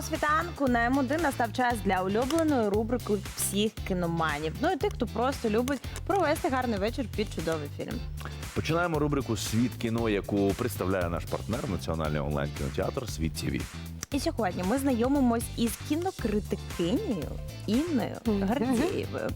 Шоу світанку на М1 настав час для улюбленої рубрики всіх кіноманів. Ну і тих, хто просто любить провести гарний вечір під чудовий фільм. Починаємо рубрику Світ кіно, яку представляє наш партнер Національний онлайн кінотеатр Світ ТВ. І сьогодні ми знайомимось із кінокритикинею Інною Гордієвою.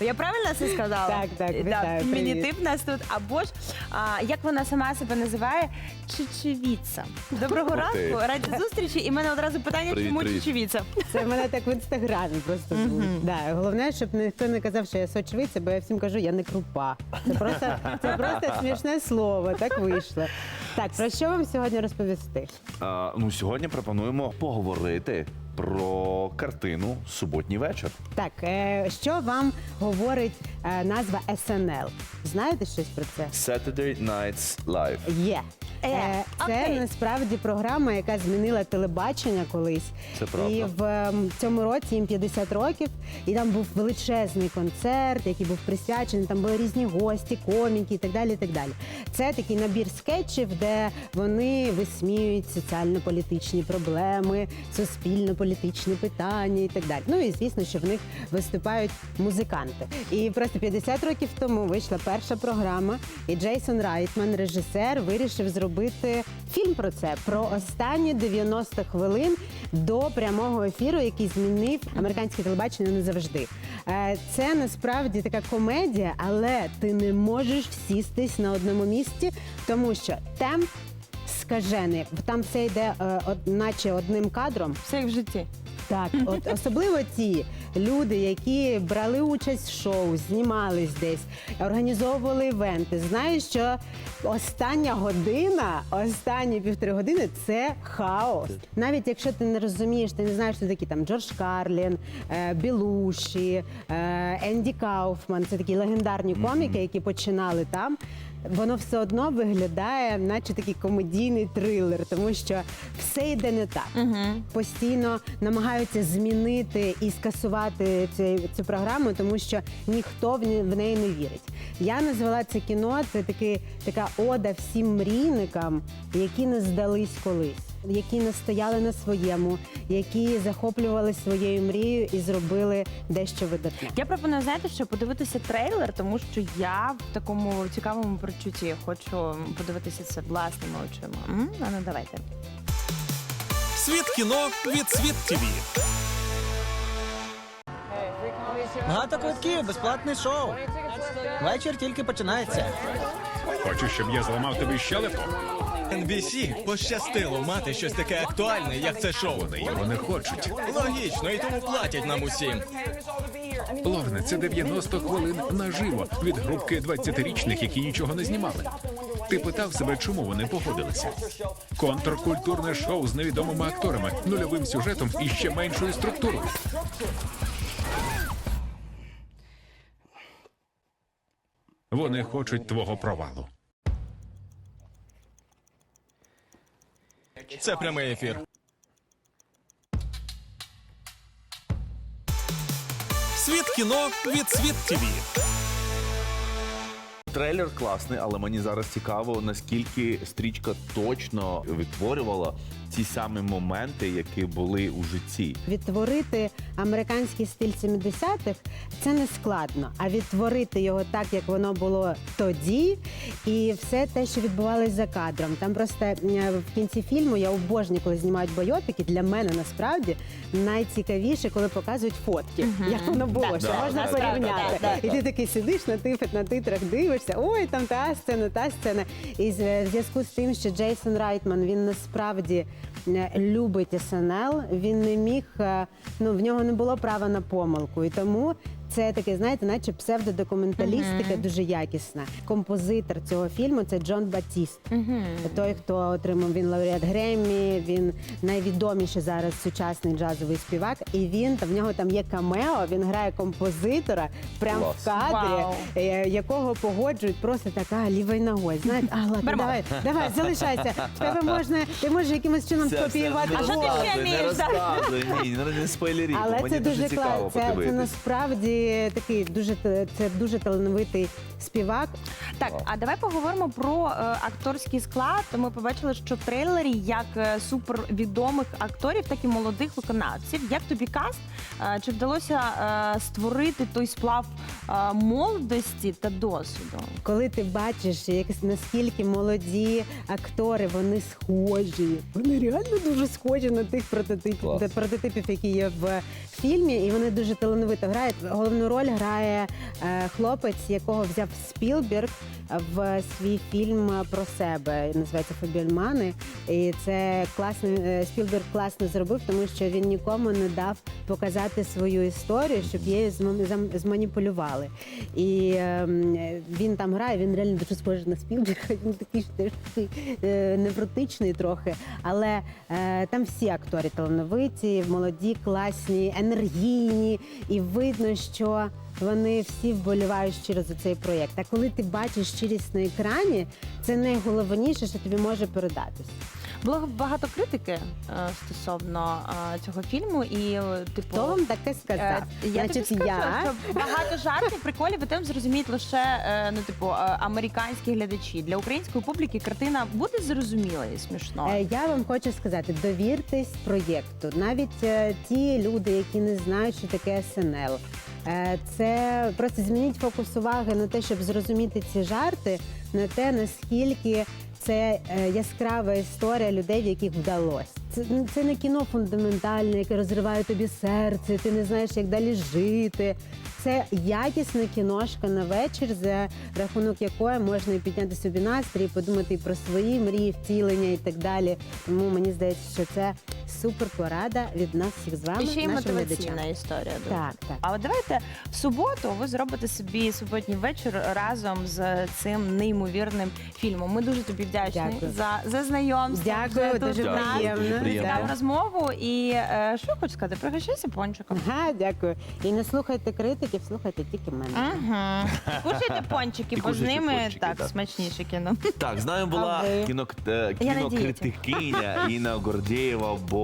Я правильно все сказала? Так, так, вітаю, Фемінітив у нас тут. Або ж, а, як вона сама себе називає, чечевіца. Доброго Ух ранку, раді зустрічі. І в мене одразу питання, Привіт, чому привіт. чечевіця? Це мене так в інстаграмі просто звуть. Да, головне, щоб ніхто не казав, що я сочевиця, бо я всім кажу, я не крупа. Це просто, це просто смішне слово, так вийшло. Так, про що вам сьогодні розповісти? А, ну, сьогодні пропонуємо поговорити про картину Суботній вечір. Так, е, що вам говорить е, назва СНЛ? Знаєте щось про це? Saturday Nights Live. Є. Е, Е, Це окей. насправді програма, яка змінила телебачення колись. Це правда. І в ем, цьому році їм 50 років, і там був величезний концерт, який був присвячений. Там були різні гості, коміки і так далі. І так далі. Це такий набір скетчів, де вони висміюють соціально-політичні проблеми, суспільно-політичні питання і так далі. Ну і звісно, що в них виступають музиканти. І просто 50 років тому вийшла перша програма, і Джейсон Райтман, режисер, вирішив зробити фільм про це, про останні 90 хвилин до прямого ефіру, який змінив американське телебачення назавжди. Е, Це насправді така комедія, але ти не можеш всістись на одному місці, тому що темп скажений. Там все йде е, наче одним кадром. Все як в житті. Так, от особливо ті люди, які брали участь в шоу, знімались десь, організовували івенти, знають, що остання година, останні півтори години це хаос. Навіть якщо ти не розумієш, ти не знаєш, хто такі там Джордж Карлін, е, Білуші, е, Енді Кауфман, це такі легендарні коміки, які починали там. Воно все одно виглядає, наче такий комедійний трилер, тому що все йде не так. Постійно намагаються змінити і скасувати цю, цю програму, тому що ніхто в, не- в неї не вірить. Я назвала це кіно, це таки, така ода всім мрійникам, які не здались колись, які не стояли на своєму, які захоплювали своєю мрією і зробили дещо видатне. Я пропоную, знаєте, що подивитися трейлер, тому що я в такому цікавому прочутті хочу подивитися це власними очима. А ну давайте. Світ кіно від світ ТВ. Багато квитків, безплатне шоу. Вечір тільки починається. Хочеш, щоб я зламав тобі щелепу? NBC пощастило мати щось таке актуальне, як це шоу. Вони його не хочуть. Логічно, і тому платять нам усім. Лорне, це 90 хвилин наживо від групки 20-річних, які нічого не знімали. Ти питав себе, чому вони погодилися? Контркультурне шоу з невідомими акторами, нульовим сюжетом і ще меншою структурою. Вони хочуть твого провалу. Це прямий ефір. Світ кіно від світ ТВ. Трейлер класний, але мені зараз цікаво, наскільки стрічка точно відтворювала ті самі моменти, які були у житті. Відтворити американський стиль 70-х це не складно, а відтворити його так, як воно було тоді, і все те, що відбувалось за кадром. Там просто е, в кінці фільму я обожнюю, коли знімають бойотики. Для мене насправді найцікавіше, коли показують фотки, як воно було, що Да, можна да, порівняти. да, да, І ти такий сидиш на тиф, на титрах, дивишся, ой, там та сцена, та сцена. І з- в зв'язку з тим, що Джейсон Райтман він насправді е, любить СНЛ, він не міг, е, ну в нього не було права на помилку. І тому це таке, знаєте, наче псевдодокументалістика дуже якісна. Композитор цього фільму це Джон Батіст. Той, хто отримав він лауреат Греммі, він найвідоміший зараз сучасний джазовий співак. І він та в нього там є камео. Він грає композитора прямо в кадрі, е, якого погоджують просто така лівою ногою. Знаєте, а ладно, Беремо. давай, давай, залишайся. В Тебе можна, ти можеш якимось чином скопіювати. А що ти ще не вмієш, да? розказуй, ні, не, не бо Але мені це дуже цікаво класно. Це, це подивитись. насправді такий дуже це дуже талановитий співак. Так, а давай поговоримо про е, акторський склад. Ми побачили, що в трейлері як е, супервідомих акторів, так і молодих виконавців. Як тобі каст? Е, чи вдалося е, створити той сплав е, молодості та досвіду? Коли ти бачиш, як наскільки молоді актори, вони схожі. Вони реально дуже схожі на тих прототипів, Клас. прототипів, які є в фільмі, і вони дуже талановито грають. Головну роль грає е, хлопець, якого взяв Спілберг в свій фільм про себе. Називається Фабільмани. І це класний е, Спілберг класно зробив, тому що він нікому не дав показати свою історію, щоб її зманіпулювали. І ем, він там грає, він реально дуже схожий на Спілберга. Він такий теж е, невротичний трохи. Але е, там всі актори талановиті, молоді, класні, енергійні, і видно, що. Вони всі вболівають щиро за цей проєкт. А коли ти бачиш щирість на екрані, це найголовніше, що тобі може передатись. Було багато критики е, стосовно е, цього фільму, і е, типу. Хто вам таке сказав? Е, Я тобі Значить, скажу, я що багато жартів, приколів, і тим зрозуміють лише е, ну, типу, е, американські глядачі. Для української публіки картина буде зрозуміла і смішно. Е, Я вам хочу сказати, довіртесь проєкту. Навіть е, ті люди, які не знають, що таке СНЛ. Е, Це просто змініть фокус уваги на те, щоб зрозуміти ці жарти, на те, наскільки це е, яскрава історія людей, в яких вдалося. Це, ну, це не кіно фундаментальне, яке розриває тобі серце, ти не знаєш, як далі жити. Це якісна кіношка на вечір, за рахунок якої можна підняти собі настрій, подумати про свої мрії, втілення і так далі. Тому мені здається, що це супер порада від нас всіх з вами. І ще й нашим мотиваційна історія. дуже. Так, так. А от давайте в суботу ви зробите собі суботній вечір разом з цим неймовірним фільмом. Ми дуже тобі вдячні Дякую. за, за знайомство. Дякую, за дуже приємно. приємно. цікаву розмову. І е, що хочу сказати? Пригощайся пончиком. Ага, дякую. І не слухайте критиків, слухайте тільки мене. Ага. Кушайте пончики, І бо з кушайте ними пончики, так так. смачніше кіно. Так, з нами була А ви? кіно, е, Я кінокритикиня Інна Гордєєва, бо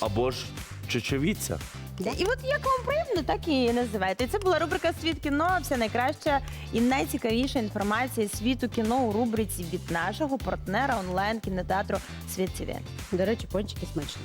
або ж Чечевіця. І от як вам приємно, так і називайте. І Це була рубрика Світ кіно. Все найкраща і найцікавіша інформація світу кіно у рубриці від нашого партнера онлайн кінотеатру Світ ТВ. До речі, пончики смачні.